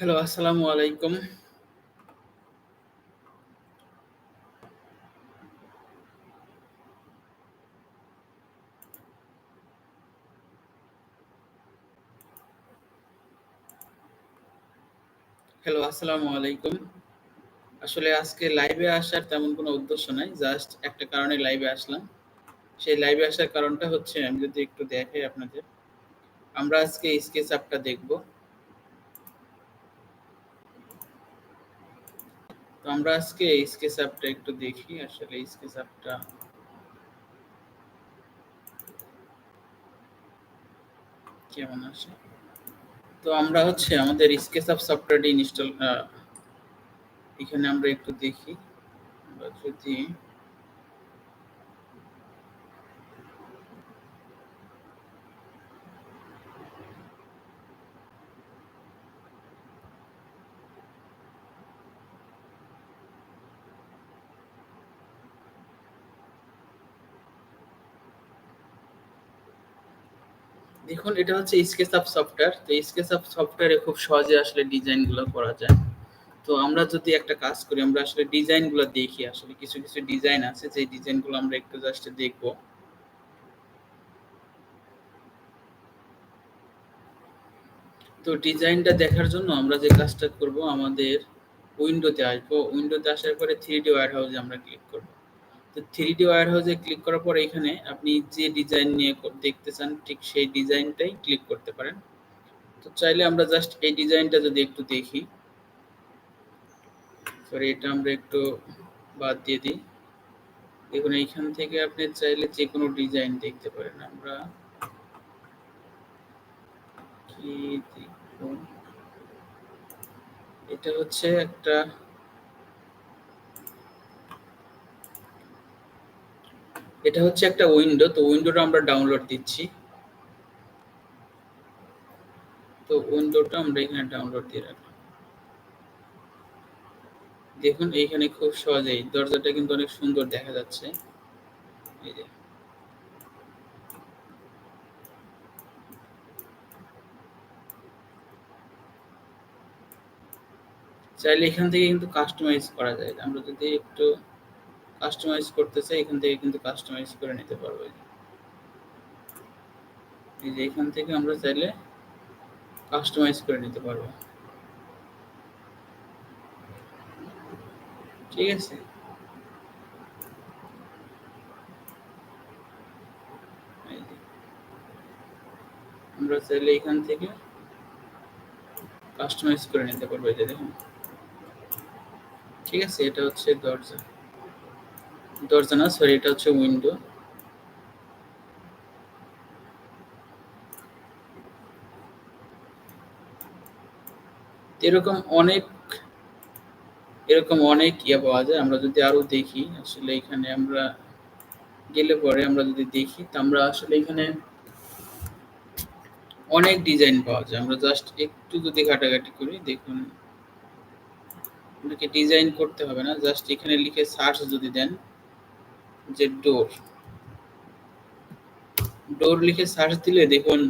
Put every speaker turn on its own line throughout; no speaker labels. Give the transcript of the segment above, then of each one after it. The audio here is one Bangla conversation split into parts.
হ্যালো, আসসালামু আলাইকুম। হ্যালো, আসসালামু আলাইকুম। আসলে আজকে লাইভে আসার তেমন কোনো উদ্দেশ্য নাই। জাস্ট একটা কারণে লাইভে আসলাম। সেই লাইভে আসার কারণটা হচ্ছে আমি যদি একটু দেখাই আপনাদের। আমরা আজকে SketchUp টা দেখব। তো আমরা আজকে এই স্কেচ আপটা একটু দেখি। আসলে এই স্কেচ অ্যাপটা কেমন আছে তো আমরা হচ্ছে আমাদের স্কেচ অ্যাপ সফটওয়্যারটি ইনস্টল এখানে আমরা একটু দেখি। যদি দেখুন এটা হচ্ছে SketchUp সফটওয়্যার। তো SketchUp সফটওয়্যারে খুব সহজে আসলে ডিজাইনগুলো করা যায়। তো আমরা যদি একটা কাজ করি আমরা আসলে ডিজাইনগুলো দেখি আসলে কিছু, কিছু ডিজাইন আছে যে ডিজাইনগুলো আমরা একটু জাস্ট দেখব। তো ডিজাইনটা দেখার জন্য আমরা যে কাজটা করব আমাদের উইন্ডোতে আসব। উইন্ডোতে আসার পরে 3D ওয়্যারহাউসে আমরা ক্লিক করব। তো 3D ওয়্যারহাউসে ক্লিক করার পর এখানে আপনি যে ডিজাইন নিয়ে দেখতে চান, ঠিক সেই ডিজাইনটাই ক্লিক করতে পারেন। তো চাইলে আমরা জাস্ট এই ডিজাইনটা যদি একটু দেখি। সরি এটা আমরা একটু বাদ দিয়ে দিই। দেখুন, এইখান থেকে আপনি চাইলে যে কোনো ডিজাইন দেখতে পারেন। আমরা কি দেখব? এটা হচ্ছে একটা এটা হচ্ছে একটা উইন্ডো। তো উইন্ডোটা আমরা ডাউনলোড দিচ্ছি। তো উইন্ডোটা আমরা এখানে ডাউনলোড দিয়ে রাখলাম। দেখুন, এইখানে খুব সহজেই দরজাটা কিন্তু অনেক সুন্দর দেখা যাচ্ছে। এই যে। চাইলে এখান থেকে কিন্তু কাস্টমাইজ করা যায়। আমরা যদি একটু কাস্টমাইজ করতে চাই এখান থেকে কিন্তু কাস্টমাইজ করে নিতে পারব। এই যে এখান থেকে আমরা চাইলে কাস্টমাইজ করে নিতে পারব। ঠিক আছে? আমরা চাইলে এখান থেকে কাস্টমাইজ করে নিতে পারব, এই যে দেখুন। ঠিক আছে? এটা হচ্ছে দরজা। দরজা না সরি এটা হচ্ছে উইন্ডো। এরকম অনেক এরকম অনেক ইয়ে পাওয়া যায়। আমরা যদি আরও দেখি, আসলে এখানে আমরা গেলে পরে আমরা যদি দেখি, তো আমরা আসলে এখানে অনেক ডিজাইন পাওয়া যায়। আমরা জাস্ট একটু যদি ঘাটাঘাটি করি, দেখুন আপনাকে ডিজাইন করতে হবে না। জাস্ট এখানে লিখে সার্চ যদি দেন যে ডোর। ডোর লিখে সার্চ দিলে দেখুন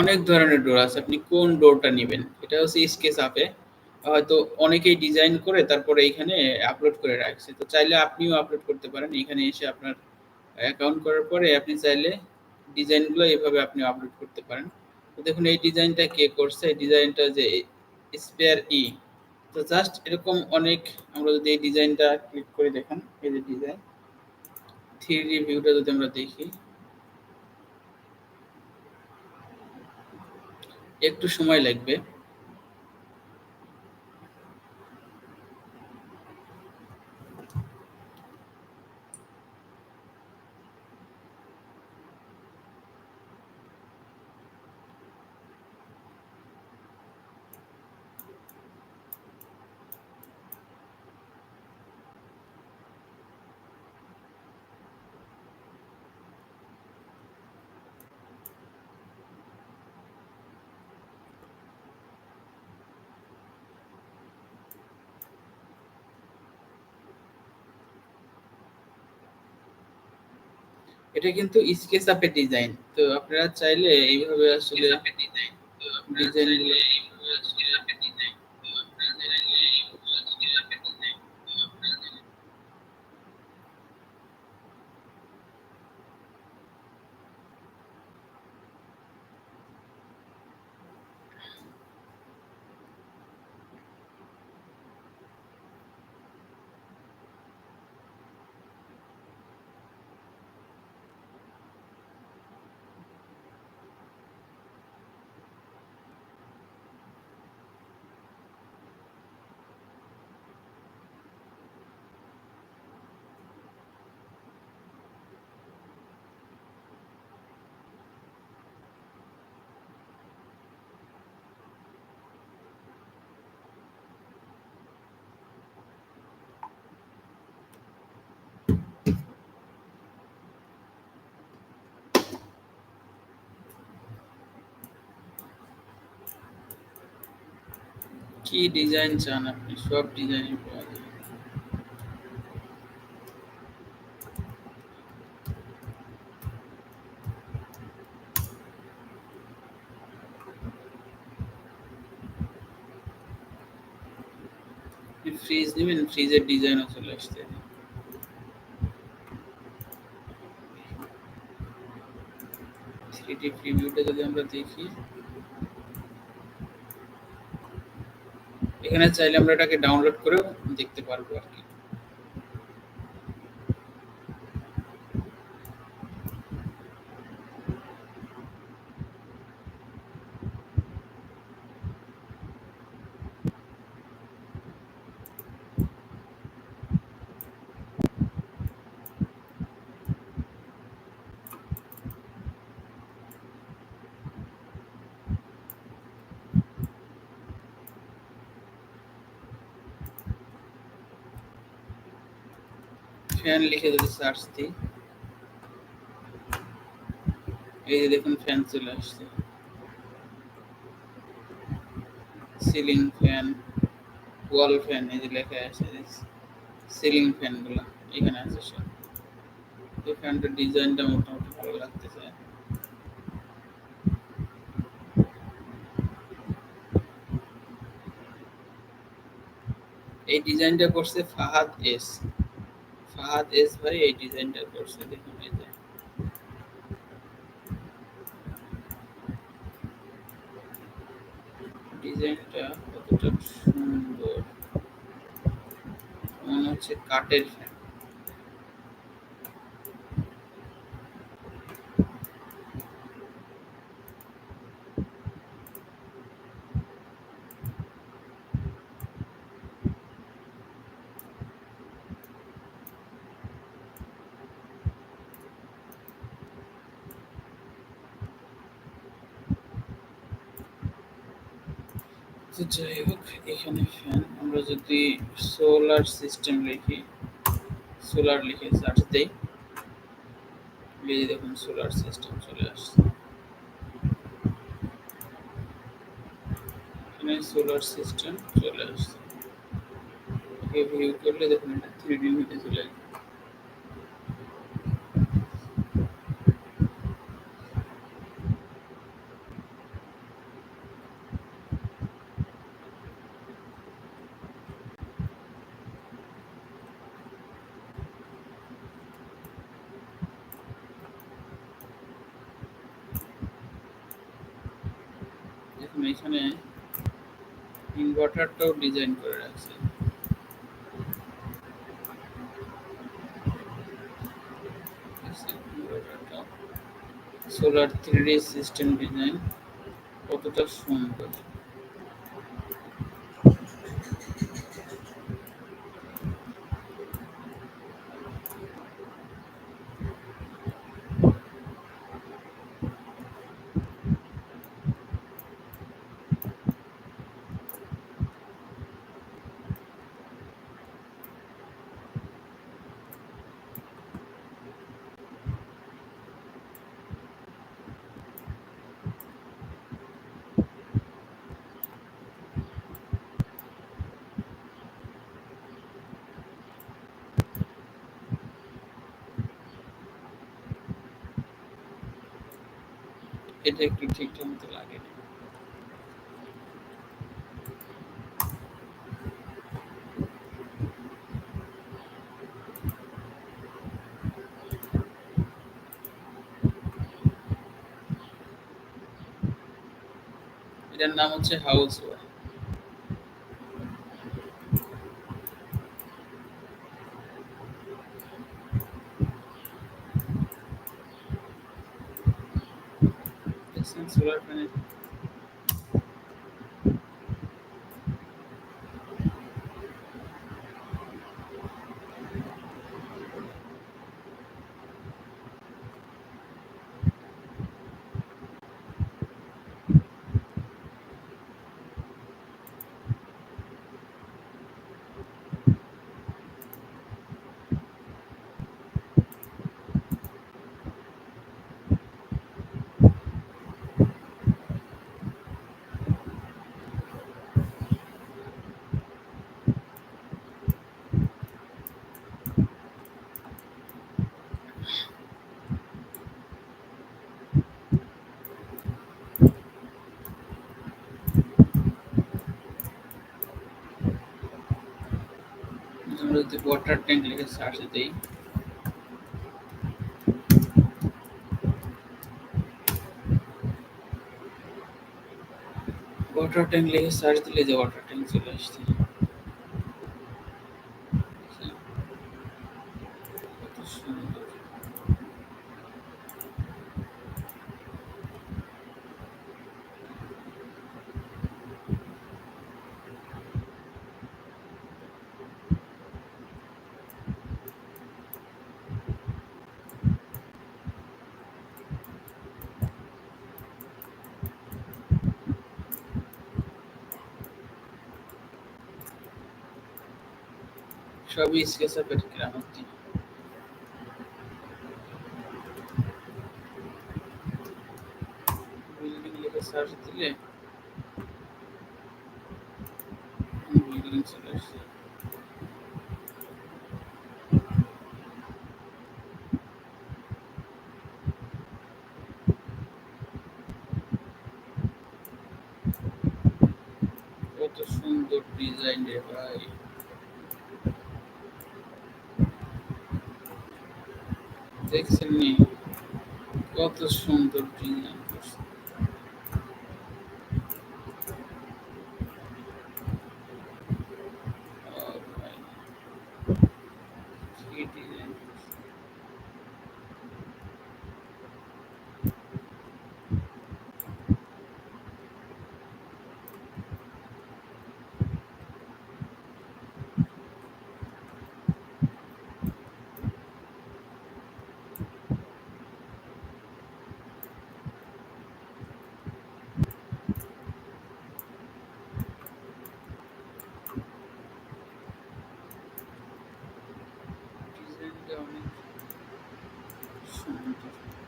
অনেক ধরনের ডোর আছে। আপনি কোন ডোরটা নেবেন এটা হচ্ছে স্কেচ আপে হয়তো অনেকেই ডিজাইন করে তারপরে এখানে আপলোড করে রাখছে। তো চাইলে আপনিও আপলোড করতে পারেন। এখানে এসে আপনার অ্যাকাউন্ট করার পরে আপনি চাইলে ডিজাইনগুলো এভাবে আপনি আপলোড করতে পারেন। তো দেখুন এই ডিজাইনটা কে করছে? এই ডিজাইনটা যে স্পেয়ার ই। তো জাস্ট এরকম অনেক আমরা যদি এই ডিজাইনটা ক্লিক করে, দেখেন, এই যে ডিজাইন থ্রি ভিউটা যদি আমরা দেখি, একটু সময় লাগবে। এটা কিন্তু স্কেচ এর ডিজাইন। তো আপনারা চাইলে এইভাবে আসলে ডিজাইনগুলো কি ডিজাইন চান আপনি সব ডিজাইনই পাওয়া যায় ফ্রিজ নেবেন ফ্রিজের ডিজাইনও চলে আসছে থ্রিডি প্রিভিউটা যদি আমরা দেখি এখানে চাইলে আমরা এটাকে ডাউনলোড করেও দেখতে পারব আর কি। ফ্যান লিখে যদি সার্চ দিই এই যে দেখুন ফ্যান চলে আসছে। সিলিং ফ্যান ওয়াল ফ্যান এই যে লেখা আছে সিলিং ফ্যানগুলো এখানে আছে সব। এই ফ্যানটার ডিজাইনটা মোটামুটি ভালো লাগতেছে। এই ডিজাইনটা করছে ফাহাদ এস। ফাহাদ এস ভাই, এই ডিজাইনটা করছে, দেখুন এই যে। ডিজাইনটা কতটা সুন্দর। মনে হচ্ছে কাঠের ফ্যান যাই হোক, এখানে ফ্যান আমরা যদি সোলার সিস্টেম লিখি সোলার লিখে সার্চ দেই, এই দেখুন সোলার সিস্টেম চলে আসছে। এখানে সোলার সিস্টেম চলে আসছে। ভিউ করলে দেখুন এটা থ্রি ডি চলে আসবে। দেখুন এখানে ইনভার্টারটাও ডিজাইন করে রাখছে। সোলার থ্রি সিস্টেম ডিজাইন কতটা সুন্দর। এটা একটু ঠিকঠাক মতো লাগে এটার নাম হচ্ছে house wife. War solar panel আমরা যদি ওয়াটার ট্যাঙ্ক লিখে সার্চ দিই ওয়াটার ট্যাঙ্ক লিখে সার্চ দিলে যে ওয়াটার ট্যাঙ্ক চলে আসছে কত সুন্দর সবই স্কেচআপের কেরামতি বিল্ডিং লিখে সার্চ দিলে বিল্ডিং চলে আসছে কত সুন্দর ডিজাইন রে ভাই দেখছেন কত সুন্দর ডিজাইন। ちょっと。